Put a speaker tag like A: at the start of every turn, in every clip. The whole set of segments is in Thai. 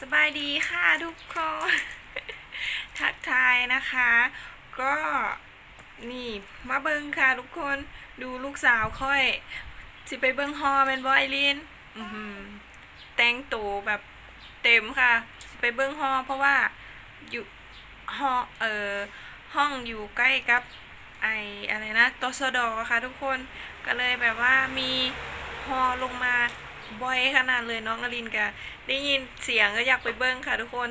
A: สบายดีค่ะทุกคน ทักทายนะคะ ก็นี่มาเบิงค่ะทุกคนดูลูกสาวค่อย สิไปเบิงฮอแมนบอยลินแต่งตัวแบบเต็มค่ะสิไปเบิงฮอเพราะว่าอยู่ฮอเอ่อห้องอยู่ใกล้กับไออะไรนะตสดค่ะทุกคนก็เลยแบบว่ามีฮอลงมา บ่อยขนาดเลยน้องอลินกะได้ยินเสียงก็อยากไปเบิ้งค่ะทุกคน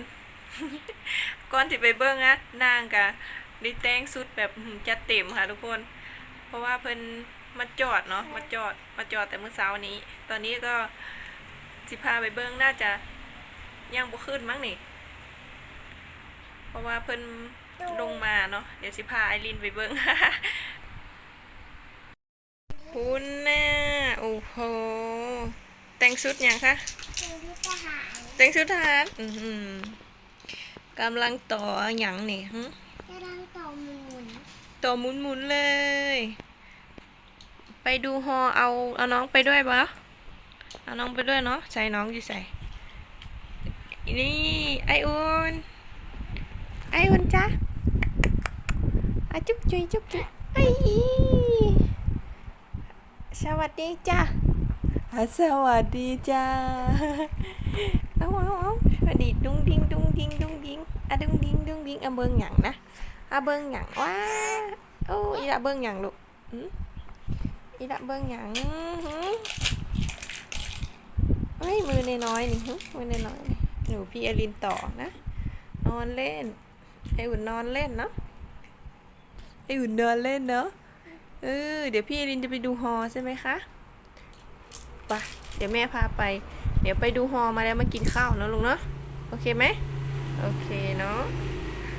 A: ก่อนที่ไปเบิ้งนะนางกะได้แต่งสุดแบบจัดเต็มค่ะทุกคน เพราะว่าเพิ่นมาจอดเนาะมาจอดมาจอดแต่เมื่อเช้านี้ ตอนนี้ก็สิพาไปเบิ้งน่าจะยังบ่ขึ้นมั้งนี่ เพราะว่าเพิ่นลงมาเนาะเดี๋ยวสิพาไอรินไปเบิ้งคุณน่ะโอ้โห แต่งชุดยังคะ
B: เป็นที่ทหาร
A: แต่งชุดทหารอือหือกำลังต่อหยังนี่หึ
B: กำลังต่อหมุน
A: ต่อหมุนๆเลย ไปดูฮอเอาเอาน้องไปด้วยปะเอาน้องไปด้วยเนาะใส่น้องอยู่ใส่นี่ไออุ่นไออุ่นจ้ะอะจุ๊บจุยจุ๊บจุยไอสวัสดีจ้ะอะ สวัสดีจ้า เอาเอาเอาสวัสดีดุ้งดิ้งดุ้งดิ้งดุ้งดิ้งอะดุ้งดิ้งดุ้งดิ้งอะเบิ่งหยังนะอะเบิ่งหยังว้าโอ้อีละเบิ่งหยังลูกหืมอีละเบิ่งหยังหืมเฮ้ยมือน้อยนี่หึมือน้อยนี่หนูพี่อลินต่อนะ นอนเล่น ไออุ่นนอนเล่นเนาะ ไออุ่นนอนเล่นเนาะ เออเดี๋ยวพี่อลินจะไปดูฮอใช่ไหมคะ เดี๋ยวแม่พาไป เดี๋ยวไปดูฮอมาแล้วมากินข้าวเนาะลุงเนาะโอเคไหมโอเคเนาะ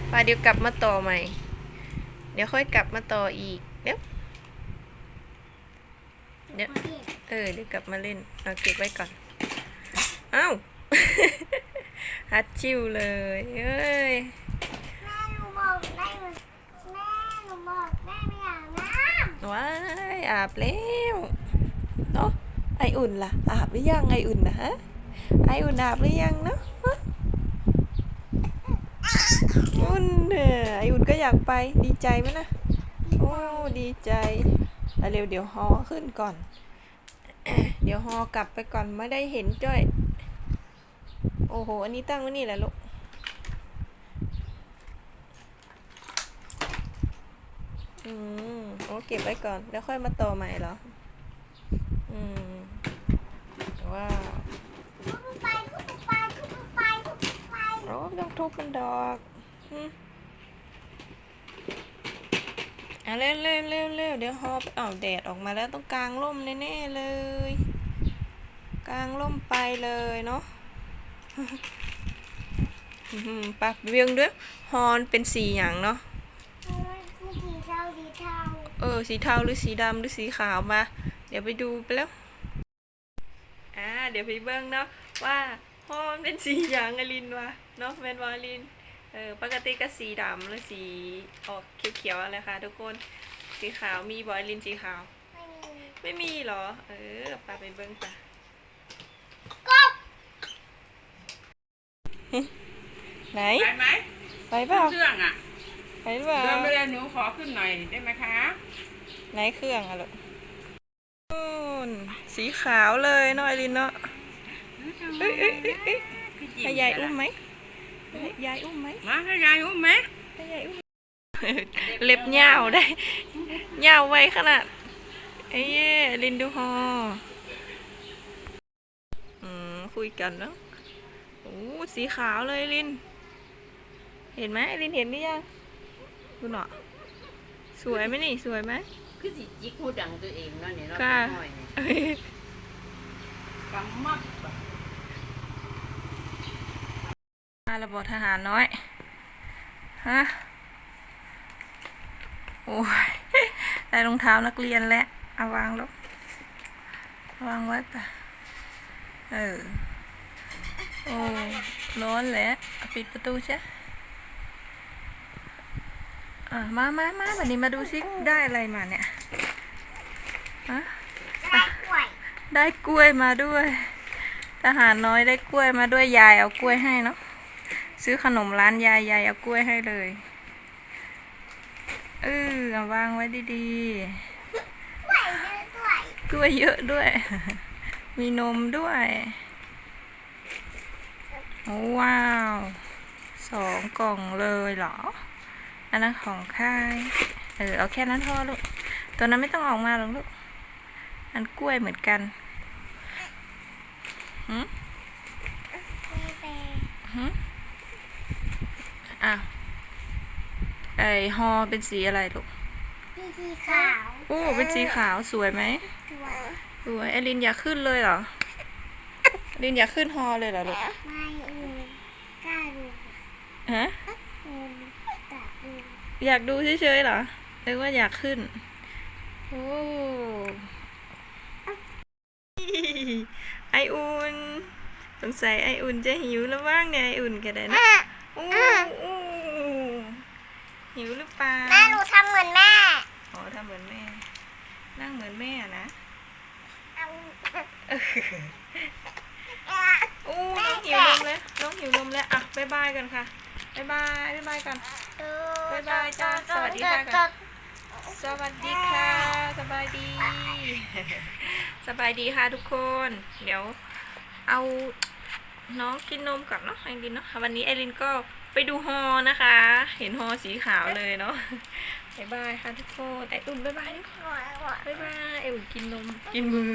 A: ไปเดี๋ยวกลับมาต่อใหม่ เดี๋ยวค่อยกลับมาต่ออีกเดี๋ยวเดี๋ยว
B: พี่
A: เออเดี๋ยวกลับมาเล่นเอาเก็บไว้ก่อนอ้าวฮัดชิวเลยเอ้ย
B: แม่หนูบอกได้ไหมแม่หนูบอกได้ไม่อาบน้
A: ว้ายอาบแล้วเนาะไออุ่นล่ะอาบหรือยังไออุ่นนะฮะไออุ่นอาบหรือยังเนาะอุ่นเด้อไออุ่นก็อยากไปดีใจไหมนะโอ้ดีใจเอาเร็วเดี๋ยวฮอขึ้นก่อน เดี๋ยวฮอกลับไปก่อนไม่ได้เห็นจ้อยโอ้โหอันนี้ตั้งไว้นี่แหละลูกอืมโอ้เก็บไว้ก่อน แล้วค่อยมาต่อใหม่เหรอ อืม ว้าวำ
B: ทุบไปทุบไปทุบไปทุบไป
A: โอ้ ไม่ต้องทุบมันดอกอะเร็วเร็วเร็วเร็วเดี๋ยวฮอบอ้าวแดดออกมาแล้วต้องกลางร่มแน่ๆเลย กลางร่มไปเลยเนาะอื้อหือปักเวียงด้วยฮอนเป็นสีอย่างเนาะ
B: เฮ้ยมีสีเทาสีเทา
A: เออสีเทาหรือสีดำหรือสีขาวมา เดี๋ยวไปดูไปแล้ว อ่าเดี๋ยวไปเบิ้งเนาะว่า ห้องเป็นสีอย่างอลินวะเนาะแมนวาลินเออปกติก็สีดำหรือสีออกเขียวๆอะไรค่ะทุกคนสีขาวมีบอยลินสีขาว
B: ไม่มี
A: ไม่มีเหรอ เออไปไปเบิ้งไป
B: กบ
A: ไหน
C: ไปไหม
A: ไปเปล่า
C: เครื่องอะ
A: ไปเปล่า
C: เดินไปเลยหนูขอขึ้นหน่อยได้ไหมคะ
A: ไหนเครื่องอะลูกนู่นสีขาวเลยเนาะไอลินเนาะ เอ้ยเอ้ยเอ้ยเอ้ยให้ยายอุ้มไหมให้ยายอุ้มไหม
C: มาให้ยายอุ้มไหม
A: ให้ยายอุ้มเล็บยาวได้ยาวไวขนาดเอ้เย่ลินดูฮออืมคุยกันเนาะโอ้สีขาวเลยลิน เห็นไหมลินเห็นหรือยังดูหน่อสวยไหมนี่สวยไหม
C: คือสิจิกหูดังตัวเองเนาะเนี่ยเนาะ
A: ค่ะ
C: น้อยเนี่ยกำมับ
A: มา ระบบทหารน้อย ฮะ โอ้ย ได้รองเท้านักเรียนแล้วเอาวางลงวางไว้ปะเออ โอ้ ร้อนแล้วเอาปิดประตูใช่อะมามามาวันนี้มาดูซิ ได้อะไรมาเนี่ยฮะ
B: ได้กล้วย
A: ได้กล้วยมาด้วยทหารน้อยได้กล้วยมาด้วยยายเอากล้วยให้เนาะ ซื้อขนมร้านยายยายเอากล้วยให้เลย เออวางไว้ดีๆ กล้วยเยอะด้วย มีนมด้วยว้าว สองกล่องเลยเหรอ อันนั้นของค่าย เออ เอาแค่นั้นพอลูก ตัวนั้นไม่ต้องออกมาหรอกลูก อันกล้วยเหมือนกันหืมหืม อะ ไอฮอเป็นสีอะไรลูก
B: ที่สีขาว
A: โอ้เป็นสีขาวสวยไหม
B: สวย
A: สวยไอรินอยากขึ้นเลยเหรอไอรินอยากขึ้นฮอเลยเหรอลูก
B: ไม่อืมกล้าดู
A: ฮะ
B: อืมกล้าดู
A: อยากดูเฉยๆเหรอหรือว่าอยากขึ้น โอ้ ไออุ่น สงสัยไออุ่นจะหิวแล้วบ้างเนี่ยไออุ่นก็ได้นะโอ้โอ้ หิวหรือเปล่า
B: แม่หนูทำเหมือนแม่
A: อ๋อทำเหมือนแม่ นั่งเหมือนแม่อะนะ
B: เอา
A: โอ้น้องหิวนมแล้วน้องหิวนมแล้วอะบ๊ายบายกันค่ะบ๊ายบายบ๊ายบายกันบ๊ายบายจ้าสวัสดีค่ะก่อนสวัสดีค่ะ สบายดี สบายดีค่ะทุกคน เดี๋ยวเอา น้องกินนมก่อนเนาะไอรินเนาะวันนี้ไอรินก็ไปดูฮอนะคะ เห็นฮอสีขาวเลยเนาะบายบายค่ะทุกคนไออุ่นบายบายทุกคนบายบายไออุ่นกินนมกินมือ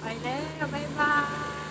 B: ไปแล้วบา
A: ยบาย